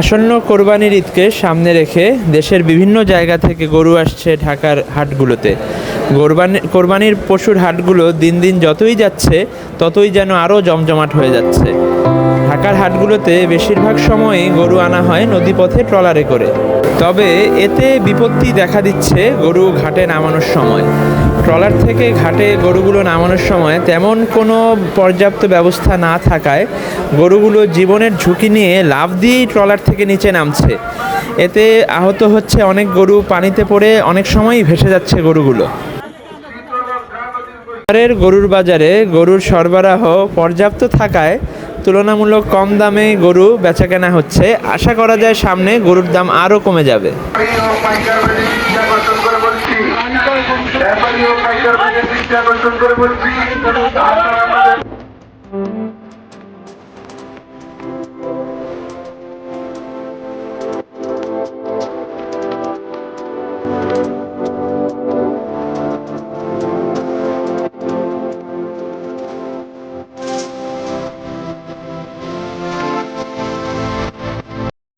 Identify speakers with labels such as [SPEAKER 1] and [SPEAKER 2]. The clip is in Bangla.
[SPEAKER 1] আসন্ন কোরবানির ঈদকে সামনে রেখে দেশের বিভিন্ন জায়গা থেকে গরু আসছে ঢাকার হাটগুলোতে। কোরবানি, কোরবানির পশুর হাটগুলো দিন দিন যতই যাচ্ছে, ততই যেন আরও জমজমাট হয়ে যাচ্ছে। ঢাকার হাটগুলোতে বেশিরভাগ সময়ই গরু আনা হয় নদীপথে ট্রলারে করে। তবে এতে বিপত্তি দেখা দিচ্ছে গরু ঘাটে নামানোর সময়। ট্রলার থেকে ঘাটে গরুগুলো নামানোর সময় তেমন কোনো পর্যাপ্ত ব্যবস্থা না থাকায় গরুগুলো জীবনের ঝুঁকি নিয়ে লাভ দিয়েই ট্রলার থেকে নিচে নামছে। এতে আহত হচ্ছে অনেক গরু, পানিতে পড়ে অনেক সময়ই ভেসে যাচ্ছে গরুগুলো। বাজারের গরুর বাজারে গরুর সরবরাহ পর্যাপ্ত থাকায় তুলনামূলক কম দামে গরু বেচাকেনা হচ্ছে। আশা করা যায় সামনে গরুর দাম আরও কমে যাবে।
[SPEAKER 2] করে বলছি